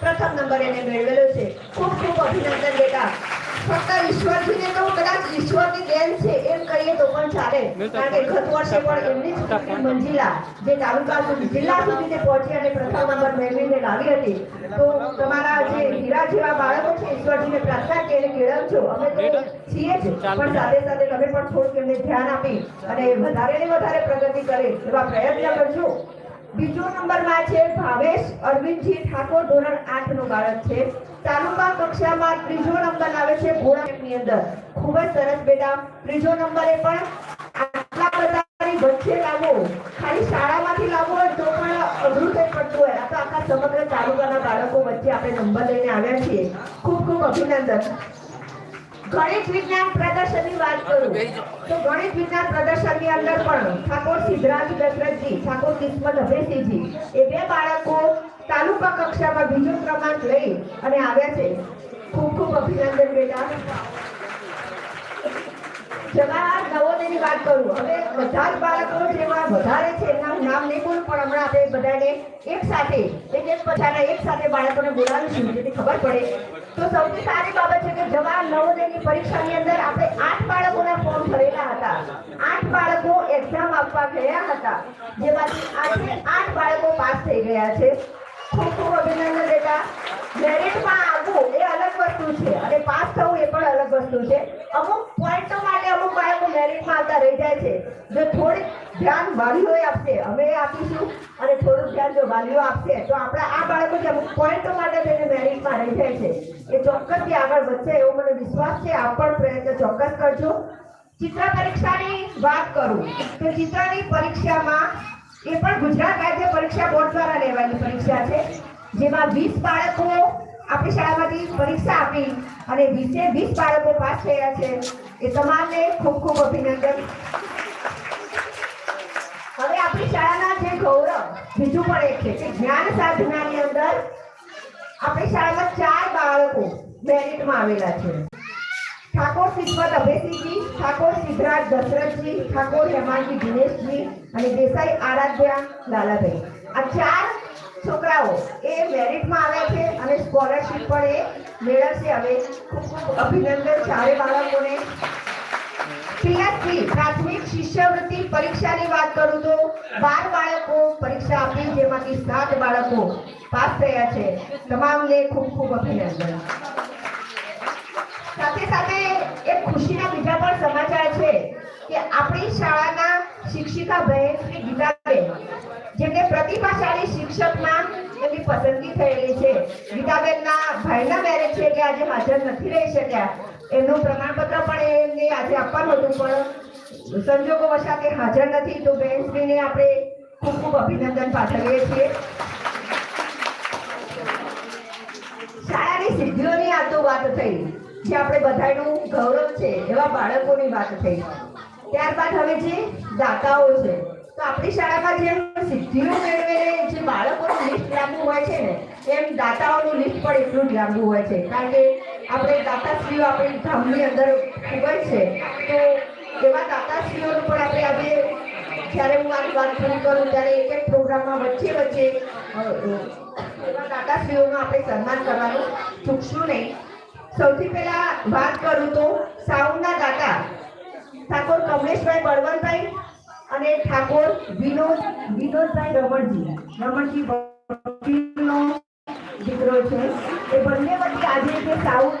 પ્રથમ નંબર એને મેળવેલો છે. ખૂબ ખૂબ અભિનંદન બેટા. ફક્ત ઈશ્વરજીને તો કદાચ ઈશ્વરની દેન છે એમ કહીએ તો પણ ચાલે. કારણ કે ગત વર્ષે પણ એમની જ મંજિલા જે તાલુકા સુધી જિલ્લા સુધી તે પહોંચી અને પ્રથમ નંબર મેળવીને લાવી હતી. તો તમારા જે હીરા જેવા બાળકો છે ઈશ્વરજીને પ્રાર્થના કે એને કેળવજો. અમે તો છીએ જ. પણ સાથે સાથે તમે પણ થોડુંક એમને ધ્યાન આપી અને વધારે ને વધારે પ્રગતિ કરે એવા પ્રયત્ન કરજો. બીજો નંબરમાં છે ભાવેશ અરવિંદજી ઠાકોર, ધોરણ આઠનું બાળક છે. તાલુકા કક્ષામાં ત્રીજો નંબર આવે છે ઘોડાની અંદર. ખૂબ જ સરસ બેટા. ત્રીજો નંબરે પણ આટલા બધાની વચ્ચે લાવો. ખાલી શાળામાંથી લાવો હોય તો પણ અઘરું થઈ પડતું હોય. આ તો આખા સમગ્ર તાલુકાના બાળકો વચ્ચે આપણે નંબર લઈને આવ્યા છીએ. ખૂબ ખૂબ અભિનંદન. ગણિત વિજ્ઞાન પ્રદર્શનની વાત કરું. તો ગણિત વિજ્ઞાન પ્રદર્શનની અંદર પણ ઠાકોર સિદ્ધરાજ દશરથજી ઠાકોર કિસ્મત અભયસિંહજી એ બે બાળકો તાલુકા કક્ષામાં બીજો ક્રમાંક લઈ અને આવ્યા છે. ખૂબ ખૂબ અભિનંદન બેટા જવાહર નવોદયની વાત કરું. હવે બધા જ બાળકો જેમાં વધારે છે એમના નામ નહીં બોલું, પણ હમણાં આપણે બધાને એક સાથે, એક એક પછાના એક સાથે બાળકોને બોલાવીશું, જેથી ખબર પડે. તો સૌથી સારી બાબત છે કે જવાહર નવોદયની પરીક્ષાની અંદર આપણે આઠ બાળકોના ફોર્મ ભરેલા હતા. આઠ બાળકો એક્ઝામ આપવા ગયા હતા, જેમાંથી આજે આઠ બાળકો પાસ થઈ ગયા છે. ખૂબ ખૂબ અભિનંદન બેટા. મેરિટમાં આવવું એ અલગ વસ્તુ છે અને પાસ થવું એ પણ અલગ વસ્તુ છે. અમુક પોઈન્ટો માટે અમુક બાળકો મેરિટમાં આવતા રહી જાય છે જો થોડીક ધ્યાન વાલીઓએ આપશે. અમે આપીશું અને થોડું ધ્યાન જો વાલીઓ આપશે, તો આપણા આ બાળકો જે અમુક પોઈન્ટો માટે તેને મેરિટમાં રહી જાય છે, એ ચોક્કસથી આગળ વધશે એવો મને વિશ્વાસ છે. આપ પણ પ્રયત્ન ચોક્કસ કરજો. ચિત્ર પરીક્ષાની વાત કરું, તો ચિત્રની પરીક્ષામાં એ પણ ગુજરાત રાજ્ય પરીક્ષા બોર્ડ દ્વારા લેવાયેલી પરીક્ષા છે, જેમાં વીસ બાળકો આપણી શાળામાંથી પરીક્ષા આપી અને વીસે વીસ બાળકો પાસ થયા છે. એ તમામને ખૂબ ખૂબ અભિનંદન. આપણી શાળાના જે ગૌરવ, બીજું પણ એક છે કે જ્ઞાન સાધનાની અંદર આપણી શાળામાં ચાર બાળકો મેરિટમાં આવેલા છે. ઠાકોર સિદ્ધવત અભયસિંહજી, ઠાકોર સિદ્ધરાજ દશરથજી, ઠાકોર હેમાનજી દિનેશજી અને દેસાઈ આરાધ્યા લાલાભાઈ. આ ચાર છોકરાઓ એ મેરિટમાં આવ્યા છે અને સ્કોલરશિપ પણ એ મેળવશે. હવે ખૂબ ખૂબ અભિનંદન ચારે બાળકોને. પીએસસી પ્રાથમિક શિષ્યવૃત્તિ પરીક્ષાની વાત કરું તો બાર બાળકો પરીક્ષા આપી, જેમાંથી સાત બાળકો પાસ થયા છે. તમામને ખૂબ ખૂબ અભિનંદન. સાથે સાથે એક ખુશીના બીજા પણ સમાચાર છે કે આપણી શાળાના શિક્ષિકા બહેન શ્રી ગીતાબેન, જેમને પ્રતિભાશાળી શિક્ષકમાં એમની પસંદગી થયેલી છે. ગીતાબેનના ભાઈના મેરેજ છે એટલે આજે હાજર નથી રહી શક્યા. એમનું પ્રમાણપત્ર પણ એમને આજે આપવાનું હતું, પણ સંજોગો વશાત એ હાજર નથી. તો બહેનશ્રીને આપણે ખૂબ ખૂબ અભિનંદન પાઠવીએ છીએ. શાળાની સિદ્ધિઓની આ તો વાત થઈ, જે આપણે બધાનું ગૌરવ છે, એવા બાળકોની વાત થઈ. ત્યારબાદ હવે જે દાતાઓ છે, તો આપણી શાળામાં જેમ સિદ્ધિઓ મેળવેલે જે બાળકોનું લિસ્ટ લાંબુ હોય છે ને, એમ દાતાઓનું લિસ્ટ પણ એટલું જ લાંબુ હોય છે. કારણ કે આપણે દાતાશ્રીઓ આપણી ગામની અંદર ખૂબ છે. તો એવા દાતાશ્રીઓનું પણ આપણે આજે જ્યારે હું આ વાત પૂરી કરું ત્યારે એક એક પ્રોગ્રામમાં વચ્ચે વચ્ચે એવા દાતાશ્રીઓનું આપણે સન્માન કરવાનું ચૂકશું નહીં. સૌથી પહેલા વાત કરું તો સાઉન્ડના દાતા, ઠાકોર કમલેશભાઈ બળવંતભાઈ અને ઠાકોર વિનોદ, વિનોદભાઈ રમણજી રમણજી વકીલનો દીકરો છે એ